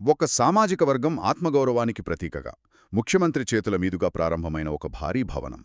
ఒక సామాజిక వర్గం ఆత్మగౌరవానికి ప్రతీకగా. ముఖ్యమంత్రి చేతుల మీదుగా ప్రారంభమైన ఒక భారీ భవనం.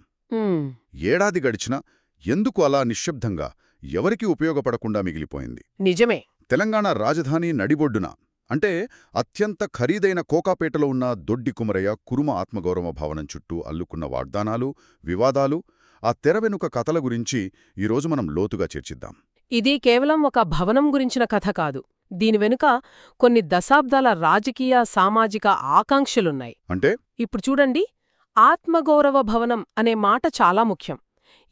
ఏడాది గడిచినా ఎందుకు అలా నిశ్శబ్దంగా? ఎవరికీ ఉపయోగపడకుండా మిగిలిపోయింది? నిజమే. తెలంగాణ రాజధాని నడిబొడ్డున అంటే అత్యంత ఖరీదైన కోకాపేటలో ఉన్న దొడ్డి కుమరయ్య కురుమ ఆత్మగౌరవ భవనం చుట్టూ అల్లుకున్న వాగ్దానాలు వివాదాలు ఆ తెర వెనుక కథల గురించి ఈరోజు మనం లోతుగా చర్చిద్దాం. ఇది కేవలం ఒక భవనం గురించిన కథ కాదు. దీని వెనుక కొన్ని దశాబ్దాల రాజకీయ సామాజిక ఆకాంక్షలున్నాయి. అంటే? ఇప్పుడు చూడండి ఆత్మగౌరవ భవనం అనే మాట చాలా ముఖ్యం.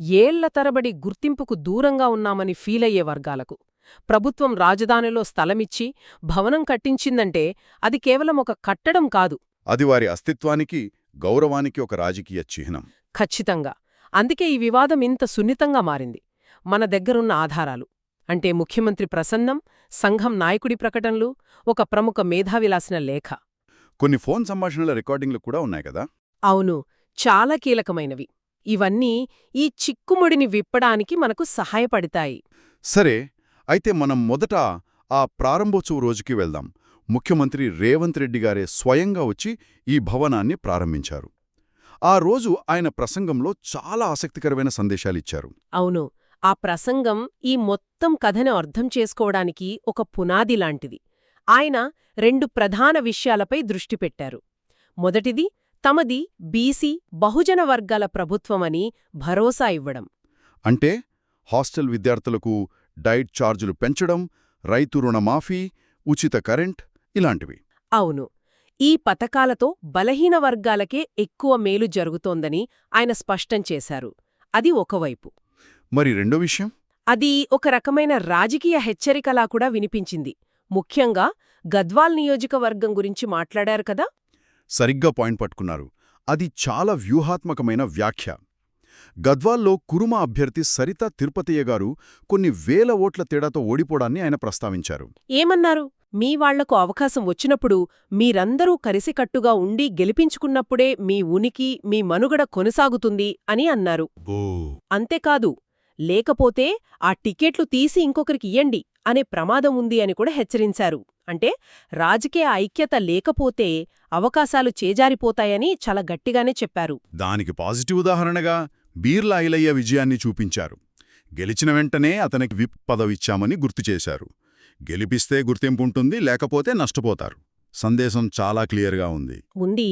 ఏళ్ళ తరబడి గుర్తింపుకు దూరంగా ఉన్నామని ఫీలయ్యే వర్గాలకు. ప్రభుత్వం రాజధానిలో స్థలమిచ్చి భవనం కట్టించిందంటే అది కేవలం ఒక కట్టడం కాదు. అది వారి అస్తిత్వానికి గౌరవానికి ఒక రాజకీయ చిహ్నం. ఖచ్చితంగా. అందుకే ఈ వివాదం ఇంత సున్నితంగా మారింది. మన దగ్గరున్న ఆధారాలు. అంటే ముఖ్యమంత్రి ప్రసన్నం సంఘం నాయకుడి ప్రకటనలు ఒక ప్రముఖ మేధావి రాసిన లేఖ. కొన్ని ఫోన్ సంభాషణల రికార్డింగ్లు కూడా ఉన్నాయి కదా? అవును చాలా కీలకమైనవి. ఇవన్నీ ఈ చిక్కుముడిని విప్పడానికి మనకు సహాయపడతాయి. సరే అయితే మనం మొదట ఆ ప్రారంభోత్సవ రోజుకి వెళ్దాం. ముఖ్యమంత్రి రేవంత్ రెడ్డి గారే స్వయంగా వచ్చి ఈ భవనాన్ని ప్రారంభించారు. ఆ రోజు ఆయన ప్రసంగంలో చాలా ఆసక్తికరమైన సందేశాలిచ్చారు. అవును ఆ ప్రసంగం ఈ మొత్తం కథను అర్థం చేసుకోవడానికి ఒక పునాది లాంటిది. ఆయన రెండు ప్రధాన విషయాలపై దృష్టి పెట్టారు. మొదటిది తమది బీసీ బహుజన వర్గాల ప్రభుత్వమని భరోసా ఇవ్వడం. అంటే హాస్టల్ విద్యార్థులకు డైట్ ఛార్జులు పెంచడం రైతు రుణమాఫీ ఉచిత కరెంట్ ఇలాంటివి. అవును. ఈ పథకాలతో బలహీన వర్గాలకే ఎక్కువ మేలు జరుగుతోందని ఆయన స్పష్టం చేశారు. అది ఒకవైపు. మరి రెండో విషయం? అది ఒక రకమైన రాజకీయ హెచ్చరికలా కూడా వినిపించింది. ముఖ్యంగా గద్వాల్ నియోజకవర్గం గురించి మాట్లాడారు కదా? సరిగ్గా పాయింట్ పట్టుకున్నారు. అది చాలా వ్యూహాత్మకమైన వ్యాఖ్య. గద్వాల్లో కురుమ అభ్యర్థి సరిత తిరుపతయ్య గారు కొన్ని వేల ఓట్ల తేడాతో ఓడిపోవడాన్ని ఆయన ప్రస్తావించారు. ఏమన్నారు? మీ వాళ్ళకు అవకాశం వచ్చినప్పుడు మీరందరూ కలిసికట్టుగా ఉండి గెలిపించుకున్నప్పుడే మీ ఉనికి మీ మనుగడ కొనసాగుతుంది అని అన్నారు. అంతేకాదు లేకపోతే ఆ టికెట్లు తీసి ఇంకొకరికి ఇయ్యండి అనే ప్రమాదం ఉంది అని కూడా హెచ్చరించారు. అంటే రాజకీయ ఐక్యత లేకపోతే అవకాశాలు చేజారిపోతాయని చాలా గట్టిగానే చెప్పారు. దానికి పాజిటివ్ ఉదాహరణగా బీర్లా ఐలయ్య విజయాన్ని చూపించారు. గెలిచిన వెంటనే అతనికి విప్ పదవిచ్చామని గుర్తు చేశారు. గెలిపిస్తే గుర్తింపుంటుంది లేకపోతే నష్టపోతారు. సందేశం చాలా క్లియర్గా ఉంది. ఉంది.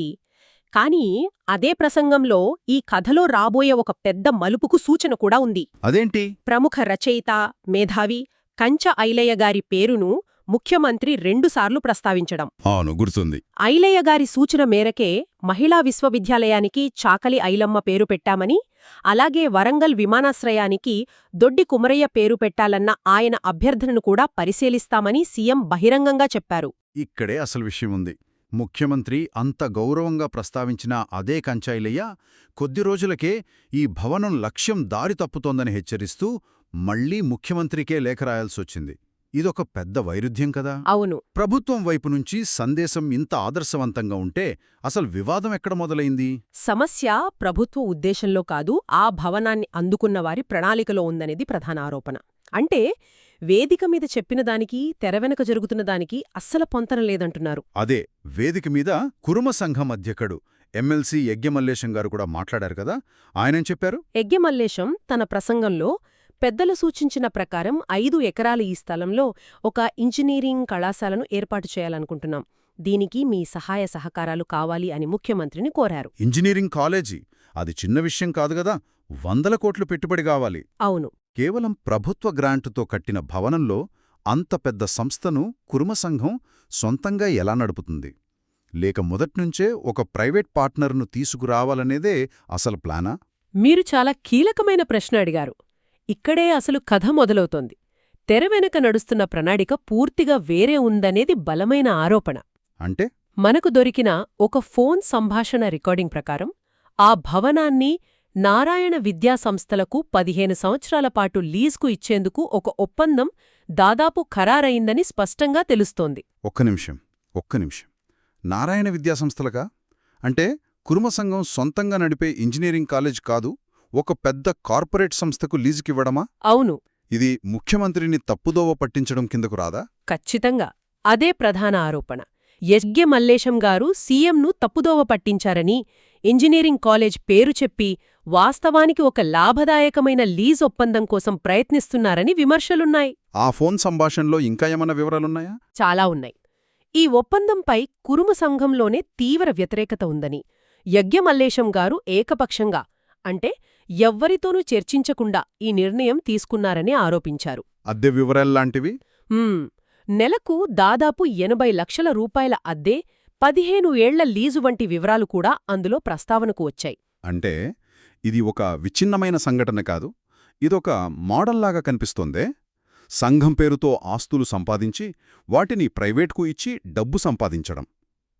కానీ అదే ప్రసంగంలో ఈ కథలో రాబోయే ఒక పెద్ద మలుపుకు సూచన కూడా ఉంది. అదేంటి? ప్రముఖ రచయిత మేధావి కంచ ఐలయ్య గారి పేరును ముఖ్యమంత్రి రెండుసార్లు ప్రస్తావించడం. అవును గుర్తుంది. ఐలయ్య గారి సూచన మేరకే మహిళా విశ్వవిద్యాలయానికి చాకలి ఐలమ్మ పేరు పెట్టామని అలాగే వరంగల్ విమానాశ్రయానికి దొడ్డి కుమరయ్య పేరు పెట్టాలన్న ఆయన అభ్యర్థనను కూడా పరిశీలిస్తామని సీఎం బహిరంగంగా చెప్పారు. ఇక్కడే అసలు విషయం ఉంది. ముఖ్యమంత్రి అంత గౌరవంగా ప్రస్తావించిన అదే కంచాయిలయ్య కొద్ది రోజులకే ఈ భవనం లక్ష్యం దారి తప్పుతోందని హెచ్చరిస్తూ మళ్ళీ ముఖ్యమంత్రికే లేఖ రాయాల్సొచ్చింది. ఇదొక పెద్ద వైరుధ్యం కదా? అవును. ప్రభుత్వం వైపు నుంచి సందేశం ఇంత ఆదర్శవంతంగా ఉంటే అసలు వివాదం ఎక్కడ మొదలైంది? సమస్య ప్రభుత్వ ఉద్దేశంలో కాదు ఆ భవనాన్ని అందుకున్న వారి ప్రణాళికలో ఉందనేది ప్రధాన ఆరోపణ అంటే వేదిక మీద చెప్పిన దానికి తెరవెనక జరుగుతున్న దానికి అస్సలు పొంతన లేదంటున్నారు. అదే వేదిక మీద కురుమ సంఘం అధ్యక్షుడు ఎమ్మెల్సీ యజ్ఞమల్లేశం గారు కూడా మాట్లాడారు కదా ఆయనేం చెప్పారు? యజ్ఞమల్లేశం తన ప్రసంగంలో పెద్దలు సూచించిన ప్రకారం ఐదు ఎకరాల ఈ స్థలంలో ఒక ఇంజనీరింగ్ కళాశాలను ఏర్పాటు చేయాలనుకుంటున్నాం. దీనికి మీ సహాయ సహకారాలు కావాలి అని ముఖ్యమంత్రిని కోరారు. ఇంజనీరింగ్ కాలేజీ అది చిన్న విషయం కాదు గదా వందల కోట్లు పెట్టుబడి కావాలి. అవును. కేవలం ప్రభుత్వ గ్రాంటుతో కట్టిన భవనంలో అంత పెద్ద సంస్థను కురుమ సంఘం సొంతంగా ఎలా నడుపుతుంది? లేక మొదట్నుంచే ఒక ప్రైవేట్ పార్ట్నర్ను తీసుకురావాలనేదే అసలు ప్లానా? మీరు చాలా కీలకమైన ప్రశ్న అడిగారు. ఇక్కడే అసలు కథ మొదలవుతోంది. తెర వెనక నడుస్తున్న ప్రణాళిక పూర్తిగా వేరే ఉందనేది బలమైన ఆరోపణ. అంటే? మనకు దొరికిన ఒక ఫోన్ సంభాషణ రికార్డింగ్ ప్రకారం ఆ భవనాన్ని నారాయణ విద్యా సంస్థలకు పదిహేను సంవత్సరాల పాటు లీజుకు ఇచ్చేందుకు ఒక ఒప్పందం దాదాపు ఖరారైందని స్పష్టంగా తెలుస్తోంది. ఒక్క నిమిషం ఒక్క నిమిషం. నారాయణ విద్యాసంస్థలకా అంటే కురుమ సంఘం సొంతంగా నడిపే ఇంజనీరింగ్ కాలేజ్ కాదు ఒక పెద్ద కార్పొరేట్ సంస్థకు లీజుకివ్వడమా? అవును. ఇది ముఖ్యమంత్రిని తప్పుదోవ పట్టించడం కిందకు రాదా? ఖచ్చితంగా. అదే ప్రధాన ఆరోపణ. యజ్ఞ మల్లేశం గారు సీఎంను తప్పుదోవ పట్టించారని ఇంజనీరింగ్ కాలేజ్ పేరు చెప్పి వాస్తవానికి ఒక లాభదాయకమైన లీజ్ ఒప్పందం కోసం ప్రయత్నిస్తున్నారని విమర్శలున్నాయి. ఆ ఫోన్ సంభాషణలో ఇంకా ఏమన్నా వివరాలున్నాయా? చాలా ఉన్నాయి. ఈ ఒప్పందంపై కురుమ సంఘంలోనే తీవ్ర వ్యతిరేకత ఉందని యజ్ఞమల్లేశం గారు ఏకపక్షంగా అంటే ఎవ్వరితోనూ చర్చించకుండా ఈ నిర్ణయం తీసుకున్నారని ఆరోపించారు. అద్దె వివరాల్లాంటివి నెలకు దాదాపు ఎనభై లక్షల రూపాయల అద్దె పదిహేను ఏళ్ళ లీజు వంటి వివరాలు కూడా అందులో ప్రస్తావనకు వచ్చాయి. అంటే? ఇది ఒక విచ్ఛిన్నమైన సంఘటన కాదు. ఇదొక మోడల్లాగా కనిపిస్తోందే. సంఘం పేరుతో ఆస్తులు సంపాదించి వాటిని ప్రైవేట్కు ఇచ్చి డబ్బు సంపాదించడం.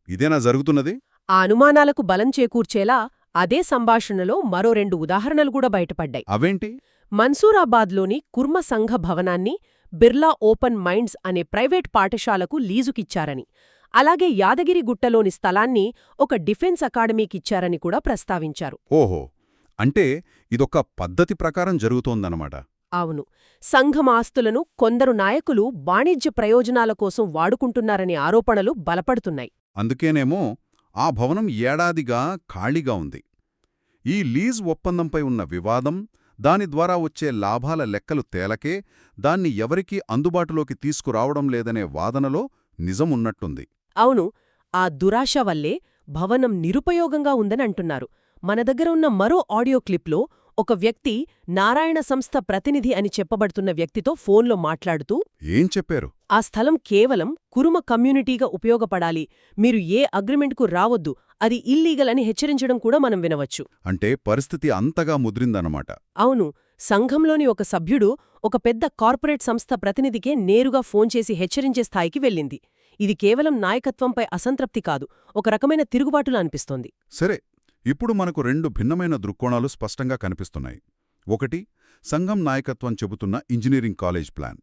ఇదేనా జరుగుతున్నది? ఆ అనుమానాలకు బలం చేకూర్చేలా అదే సంభాషణలో మరో రెండు ఉదాహరణలు కూడా బయటపడ్డాయి. అవేంటి? మన్సూరాబాద్లోని కుర్మ సంఘ భవనాన్ని బిర్లా ఓపెన్ మైండ్స్ అనే ప్రైవేట్ పాఠశాలకు లీజుకిచ్చారని అలాగే యాదగిరిగుట్టలోని స్థలాన్ని ఒక డిఫెన్స్ అకాడమీకిచ్చారని కూడా ప్రస్తావించారు. ఓహో! అంటే ఇదొక పద్ధతి ప్రకారం జరుగుతోందన్నమాట. అవును. సంఘం ఆస్తులను కొందరు నాయకులు వాణిజ్య ప్రయోజనాల కోసం వాడుకుంటున్నారనే ఆరోపణలు బలపడుతున్నాయి. అందుకేనేమో ఆ భవనం ఏడాదిగా ఖాళీగా ఉంది. ఈ లీజ్ ఒప్పందంపై ఉన్న వివాదం దాని ద్వారా వచ్చే లాభాల లెక్కలు తేలకే దాన్ని ఎవరికీ అందుబాటులోకి తీసుకురావడం లేదనే వాదనలో నిజమున్నట్టుంది. అవును. ఆ దురాశ వల్లే భవనం నిరుపయోగంగా ఉందని అంటున్నారు. మన దగ్గర ఉన్న మరో ఆడియో క్లిప్లో ఒక వ్యక్తి నారాయణ సంస్థ ప్రతినిధి అని చెప్పబడుతున్న వ్యక్తితో ఫోన్లో మాట్లాడుతూ ఏం చెప్పారు? ఆ స్థలం కేవలం కురుమ కమ్యూనిటీగా ఉపయోగపడాలి. మీరు ఏ అగ్రిమెంట్కు రావద్దు. అది ఇల్లీగల్ అని హెచ్చరించడం కూడా మనం వినవచ్చు. అంటే పరిస్థితి అంతగా ముద్రిందన్నమాట. అవును. సంఘంలోని ఒక సభ్యుడు ఒక పెద్ద కార్పొరేట్ సంస్థ ప్రతినిధికే నేరుగా ఫోన్ చేసి హెచ్చరించే స్థాయికి వెళ్ళింది. ఇది కేవలం నాయకత్వంపై అసంతృప్తి కాదు. ఒక రకమైన తిరుగుబాటులా అనిపిస్తోంది. సరే. ఇప్పుడు మనకు రెండు భిన్నమైన దృక్కోణాలు స్పష్టంగా కనిపిస్తున్నాయి. ఒకటి సంఘం నాయకత్వం చెబుతున్న ఇంజనీరింగ్ కాలేజ్ ప్లాన్.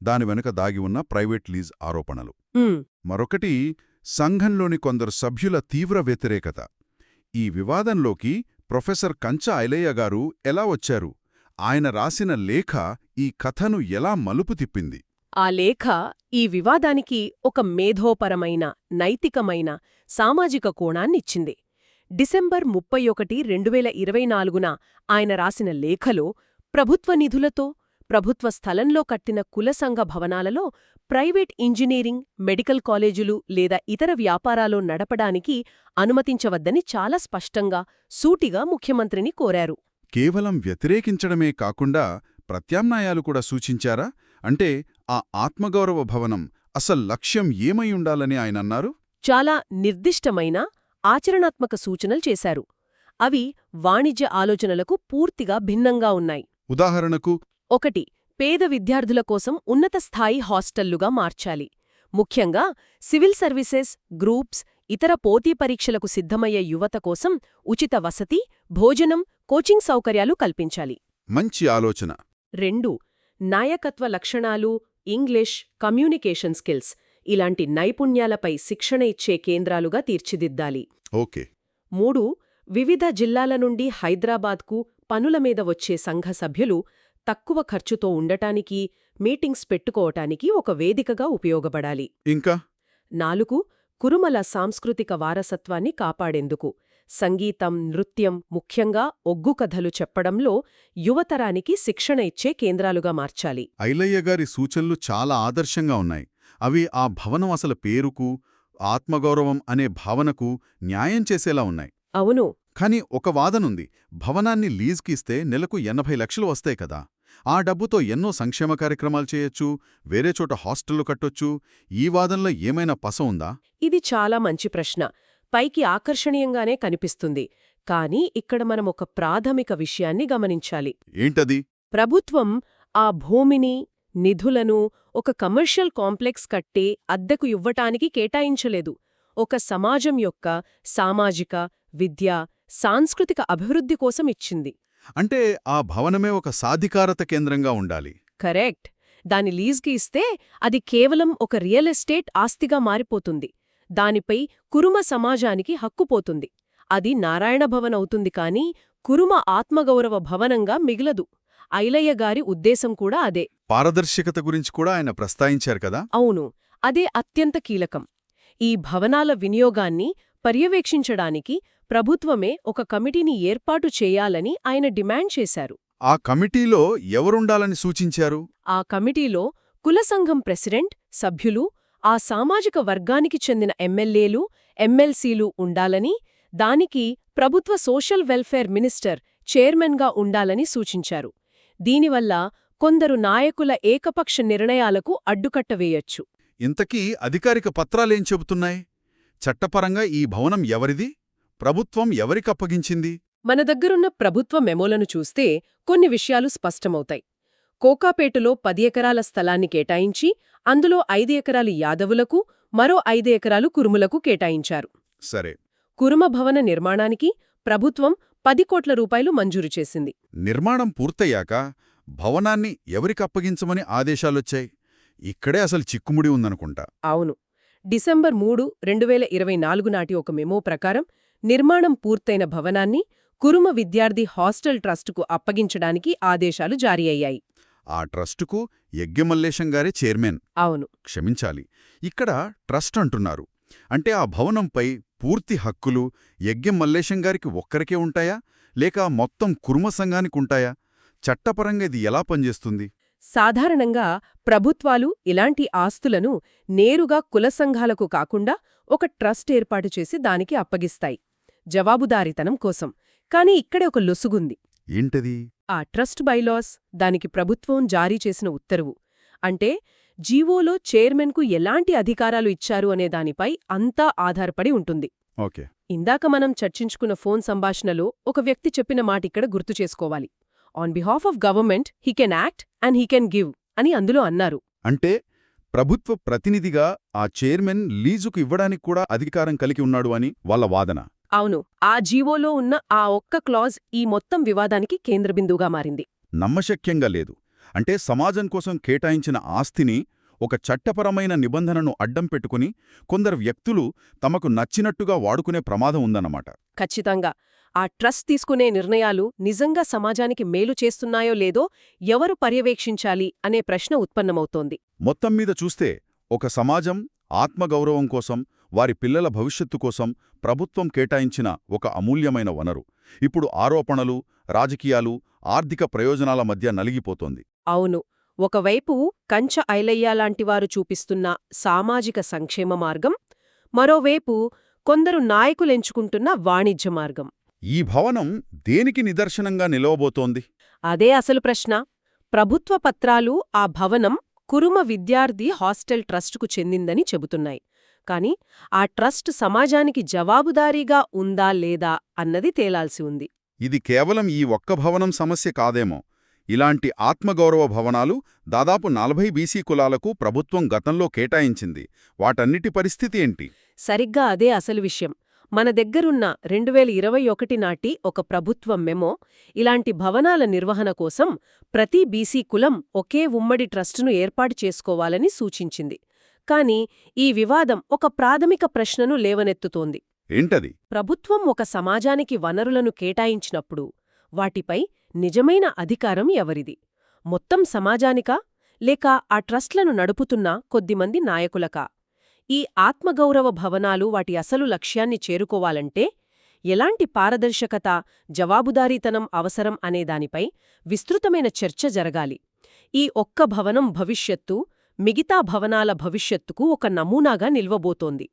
దాని వెనుక దాగి ఉన్న ప్రైవేట్ లీజ్ ఆరోపణలు. మరొకటి సంఘంలోని కొందరు సభ్యుల తీవ్ర వ్యతిరేకత. ఈ వివాదంలోకి ప్రొఫెసర్ కంచ ఐలయ్య గారు ఎలా వచ్చారు? ఆయన రాసిన లేఖ ఈ కథను ఎలా మలుపు తిప్పింది? ఆ లేఖ ఈ వివాదానికి ఒక మేధోపరమైన నైతికమైన సామాజిక కోణాన్నిచ్చింది. డిసెంబర్ ముప్పై ఒకటి రెండు వేల ఇరవై నాలుగున ఆయన రాసిన లేఖలో ప్రభుత్వ నిధులతో ప్రభుత్వ స్థలంలో కట్టిన కులసంఘ భవనాలలో ప్రైవేట్ ఇంజనీరింగ్ మెడికల్ కాలేజులు లేదా ఇతర వ్యాపారాలు నడపడానికి అనుమతించవద్దని చాలా స్పష్టంగా సూటిగా ముఖ్యమంత్రిని కోరారు. కేవలం వ్యతిరేకించడమే కాకుండా ప్రత్యామ్నాయాలు కూడా సూచించారా? అంటే ఆ ఆత్మగౌరవ భవనం అసలు లక్ష్యం ఏమై ఉండాలని ఆయనన్నారు చాలా నిర్దిష్టమైన ఆచరణాత్మక సూచనలు చేశారు. అవి వాణిజ్య ఆలోచనలకు పూర్తిగా భిన్నంగా ఉన్నాయి. ఉదాహరణకు ఒకటి పేద విద్యార్థుల కోసం ఉన్నత స్థాయి హాస్టళ్ళుగా మార్చాలి. ముఖ్యంగా సివిల్ సర్వీసెస్ గ్రూప్స్ ఇతర పోటీ పరీక్షలకు సిద్ధమయ్యే యువత కోసం ఉచిత వసతి భోజనం కోచింగ్ సౌకర్యాలు కల్పించాలి. మంచి ఆలోచన. రెండు నాయకత్వ లక్షణాలు ఇంగ్లీష్ కమ్యూనికేషన్ స్కిల్స్. ఇలాంటి నైపుణ్యాలపై శిక్షణ ఇచ్చే కేంద్రాలుగా తీర్చిదిద్దాలి. ఓకే. మూడు వివిధ జిల్లాల నుండి హైదరాబాద్కు పనుల మీద వచ్చే సంఘ సభ్యులు తక్కువ ఖర్చుతో ఉండటానికి మీటింగ్స్ పెట్టుకోవటానికి ఒక వేదికగా ఉపయోగపడాలి. ఇంకా? నాలుగు కురుమల సాంస్కృతిక వారసత్వాన్ని కాపాడేందుకు. సంగీతం నృత్యం ముఖ్యంగా ఒగ్గు కథలు చెప్పడంలో యువతరానికి శిక్షణ ఇచ్చే కేంద్రాలుగా మార్చాలి. ఐలయ్య గారి సూచనలు చాలా ఆదర్శంగా ఉన్నాయి. అవి ఆ భవనం అసలు పేరుకు ఆత్మగౌరవం అనే భావనకు న్యాయం చేసేలా ఉన్నాయి. అవును. కానీ ఒక వాదనుంది భవనాన్ని లీజ్కి ఇస్తే నెలకు ఎనభై లక్షలు వస్తాయి కదా. ఆ డబ్బుతో ఎన్నో సంక్షేమ కార్యక్రమాలు చేయొచ్చు వేరే చోట హాస్టళ్ళు కట్టొచ్చు ఈ వాదనలో ఏమైనా పస ఉందా? ఇది చాలా మంచి ప్రశ్న. పైకి ఆకర్షణీయంగానే కనిపిస్తుంది. కానీ ఇక్కడ మనం ఒక ప్రాథమిక విషయాన్ని గమనించాలి. ఏంటది? ప్రభుత్వం ఆ భూమిని నిధులను ఒక కమర్షియల్ కాంప్లెక్స్ కట్టే అద్దెకు ఇవ్వటానికి కేటాయించలేదు. ఒక సమాజం యొక్క సామాజిక విద్య సాంస్కృతిక అభివృద్ధి కోసం ఇచ్చింది. అంటే ఆ భవనమే ఒక సాధికారత కేంద్రంగా ఉండాలి. కరెక్ట్. దాని లీజ్కి ఇస్తే అది కేవలం ఒక రియల్ ఎస్టేట్ ఆస్తిగా మారిపోతుంది. దానిపై కురుమ సమాజానికి హక్కుపోతుంది అది నారాయణ భవన్ అవుతుంది కాని కురుమ ఆత్మగౌరవ భవనంగా మిగలదు. ఐలయ్య గారి ఉద్దేశం కూడా అదే. పారదర్శకత గురించి కూడా ఆయన ప్రస్తావించారు కదా? అవును అదే అత్యంత కీలకం. ఈ భవనాల వినియోగాన్ని పర్యవేక్షించడానికి ప్రభుత్వమే ఒక కమిటీని ఏర్పాటు చేయాలని ఆయన డిమాండ్ చేశారు. ఆ కమిటీలో ఎవరుండాలని సూచించారు? ఆ కమిటీలో కుల సంఘం ప్రెసిడెంట్ సభ్యులు ఆ సామాజిక వర్గానికి చెందిన ఎమ్మెల్యేలు ఎమ్మెల్సీలు ఉండాలని దానికి ప్రభుత్వ సోషల్ వెల్ఫేర్ మినిస్టర్ చైర్మన్గా ఉండాలని సూచించారు. దీనివల్ల కొందరు నాయకుల ఏకపక్ష నిర్ణయాలకు అడ్డుకట్ట వేయొచ్చు ఇంతకీ అధికారిక పత్రాలేం చెబుతున్నాయి? చట్టపరంగా ఈ భవనం ఎవరిది? ప్రభుత్వం ఎవరికప్పగించింది మన దగ్గరున్న ప్రభుత్వ మెమోలను చూస్తే కొన్ని విషయాలు స్పష్టమవుతాయి. కోకాపేటలో పది ఎకరాల స్థలాన్ని కేటాయించి అందులో ఐదు ఎకరాలు యాదవులకు మరో ఐదు ఎకరాలు కురుములకు కేటాయించారు. సరే. కురుమ భవన నిర్మాణానికి ప్రభుత్వం పది కోట్ల రూపాయలు మంజూరు చేసింది. నిర్మాణం పూర్తయ్యాక భవనాన్ని ఎవరికప్పగించమని ఆదేశాలొచ్చాయి. ఇక్కడే అసలు చిక్కుముడి ఉందనుకుంటా. అవును. డిసెంబర్ మూడు రెండు వేల ఇరవై నాలుగు నాటి ఒక మెమో ప్రకారం నిర్మాణం పూర్తయిన భవనాన్ని కురుమ విద్యార్థి హాస్టల్ ట్రస్టుకు అప్పగించడానికి ఆదేశాలు జారీ అయ్యాయి. ఆ ట్రస్టుకు యజ్ఞమల్లేశం గారే చైర్మన్. అవును. క్షమించాలి. ఇక్కడ ట్రస్ట్ అంటున్నారు. అంటే ఆ భవనంపై పూర్తి హక్కులు యజ్ఞం మల్లేశం గారికి ఒక్కరికే ఉంటాయా? లేక మొత్తం కుర్మ సంఘానికి ఉంటాయా? చట్టపరంగా ఇది ఎలా పనిచేస్తుంది? సాధారణంగా ప్రభుత్వాలు ఇలాంటి ఆస్తులను నేరుగా కుల సంఘాలకు కాకుండా ఒక ట్రస్ట్ ఏర్పాటు చేసి దానికి అప్పగిస్తాయి. జవాబుదారీతనం కోసం. కాని ఇక్కడే ఒక లొసుగుంది. ఏంటది? ఆ ట్రస్ట్ బైలాస్ దానికి ప్రభుత్వం జారీ చేసిన ఉత్తర్వు. అంటే జీవోలో చైర్మన్కు ఎలాంటి అధికారాలు ఇచ్చారు అనే దానిపై అంతా ఆధారపడి ఉంటుంది. ఓకే. ఇందాక మనం చర్చించుకున్న ఫోన్ సంభాషణలో ఒక వ్యక్తి చెప్పిన మాటిక్కడ గుర్తు చేసుకోవాలి. On behalf of government he can act and he can give అని అందులో అన్నారు. అంటే ప్రభుత్వ ప్రతినిధిగా ఆ చైర్మన్ లీజుకు ఇవ్వడానికి కూడా అధికారం కలిగి ఉన్నాడు అని వాళ్ళ వాదన. అవును ఆ జీవోలో ఉన్న ఆ ఒక్క క్లాజ్ ఈ మొత్తం వివాదానికి కేంద్రబిందువుగా మారింది. నమ్మశక్యంగా లేదు. అంటే సమాజం కోసం కేటాయించిన ఆస్తిని ఒక చట్టపరమైన నిబంధనను అడ్డం పెట్టుకుని కొందరు వ్యక్తులు తమకు నచ్చినట్టుగా వాడుకునే ప్రమాదం ఉందన్నమాట. ఖచ్చితంగా. ఆ ట్రస్ట్ తీసుకునే నిర్ణయాలు నిజంగా సమాజానికి మేలు చేస్తున్నాయో లేదో ఎవరు పర్యవేక్షించాలి అనే ప్రశ్న ఉత్పన్నమవుతోంది. మొత్తం మీద చూస్తే ఒక సమాజం ఆత్మగౌరవం కోసం వారి పిల్లల భవిష్యత్తు కోసం ప్రభుత్వం కేటాయించిన ఒక అమూల్యమైన వనరు. ఇప్పుడు ఆరోపణలు రాజకీయాలు ఆర్థిక ప్రయోజనాల మధ్య నలిగిపోతోంది. అవును. ఒకవైపు కంచ ఐలయ్య లాంటివారు చూపిస్తున్న సామాజిక సంక్షేమ మార్గం మరోవైపు కొందరు నాయకులెంచుకుంటున్న వాణిజ్య మార్గం. ఈ భవనం దేనికి నిదర్శనంగా నిలవబోతోంది? అదే అసలు ప్రశ్న. ప్రభుత్వ పత్రాలు ఆ భవనం కురుమ విద్యార్థి హాస్టల్ ట్రస్టుకు చెందిందని చెబుతున్నాయి. కాని ఆ ట్రస్ట్ సమాజానికి జవాబుదారీగా ఉందా లేదా అన్నది తేలాల్సి ఉంది. ఇది కేవలం ఈ ఒక్క భవనం సమస్య కాదేమో. ఇలాంటి ఆత్మగౌరవ భవనాలు దాదాపు నలభై బీసీ కులాలకు ప్రభుత్వం గతంలో కేటాయించింది. వాటన్నిటి పరిస్థితి ఏంటి? సరిగ్గా అదే అసలు విషయం. మన దగ్గరున్న రెండు వేల ఇరవై ఒకటి నాటి ఒక ప్రభుత్వం మెమో ఇలాంటి భవనాల నిర్వహణ కోసం ప్రతి బీసీ కులం ఒకే ఉమ్మడి ట్రస్టును ఏర్పాటు చేసుకోవాలని సూచించింది. కాని ఈ వివాదం ఒక ప్రాథమిక ప్రశ్నను లేవనెత్తుతోంది. ఏంటది? ప్రభుత్వం ఒక సమాజానికి వనరులను కేటాయించినప్పుడు వాటిపై నిజమైన అధికారం ఎవరిది? మొత్తం సమాజానికా? లేక ఆ ట్రస్ట్లను నడుపుతున్న కొద్దిమంది నాయకులకా? ఈ ఆత్మగౌరవ భవనాలు వాటి అసలు లక్ష్యాన్ని చేరుకోవాలంటే ఎలాంటి పారదర్శకత జవాబుదారీతనం అవసరం అనేదానిపై విస్తృతమైన చర్చ జరగాలి. ఈ ఒక్క భవనం భవిష్యత్తు మిగతా భవనాల భవిష్యత్తుకు ఒక నమూనాగా నిల్వబోతోంది.